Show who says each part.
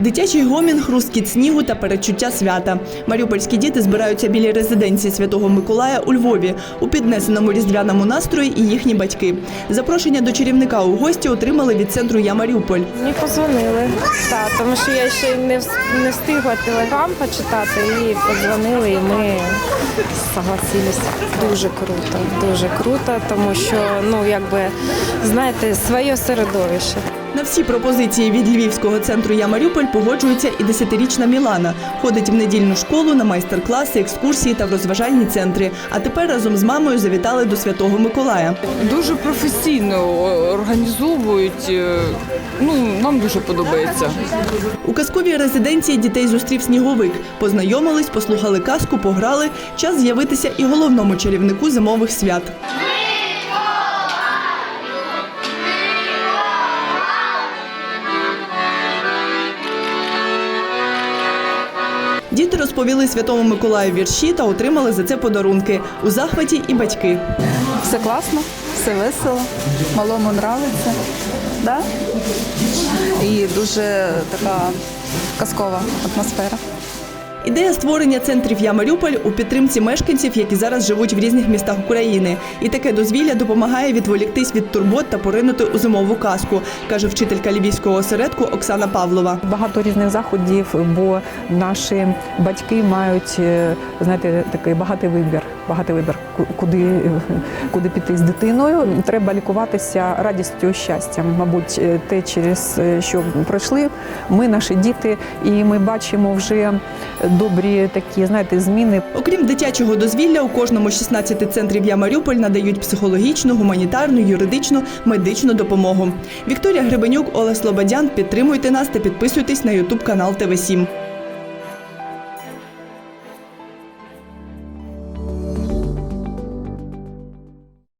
Speaker 1: Дитячий гомін, хрусткіт снігу та передчуття свята. Маріупольські діти збираються біля резиденції Святого Миколая у Львові у піднесеному різдвяному настрої і їхні батьки. Запрошення до чарівника у гості отримали від центру Я Маріуполь.
Speaker 2: Мені позвонили, так, тому що я ще не, не встигла телеграм почитати і подзвонили, і ми согласились. Дуже круто, дуже круто, тому що ну якби знаєте, своє середовище.
Speaker 1: На всі пропозиції від львівського центру Я Маріуполь погоджується і десятирічна Мілана. Ходить в недільну школу на майстер-класи, екскурсії та в розважальні центри. А тепер разом з мамою завітали до Святого Миколая.
Speaker 3: дуже професійно організовують. е, Ну, нам дуже подобається.
Speaker 1: У казковій резиденції дітей зустрів сніговик. Познайомились, послухали казку, пограли. Час з'явитися і головному чарівнику зимових свят. Діти розповіли Святому Миколаю вірші та отримали за це подарунки. У захваті і батьки.
Speaker 4: Все класно, все весело, малому нравиться. Да? І дуже така казкова атмосфера.
Speaker 1: Ідея створення центрів Я Маріуполь у підтримці мешканців, які зараз живуть в різних містах України. І таке дозвілля допомагає відволіктись від турбот та поринути у зимову казку, каже вчителька львівського осередку Оксана Павлова.
Speaker 5: Багато різних заходів, бо наші батьки мають е, знаєте, такий багатий вибір. Багатий вибір, ку- куди, куди піти з дитиною. Треба лікуватися радістю, щастям. Мабуть, е, те, через е, що пройшли ми, наші діти, і ми бачимо вже добрі такі, знаєте, зміни.
Speaker 1: Окрім дитячого дозвілля, у кожному з 16 центрів Я Маріуполь надають психологічну, гуманітарну, юридичну, медичну допомогу. Вікторія Гребенюк, Олег Слободян. Підтримуйте нас та підписуйтесь на Ютуб канал ТВ 7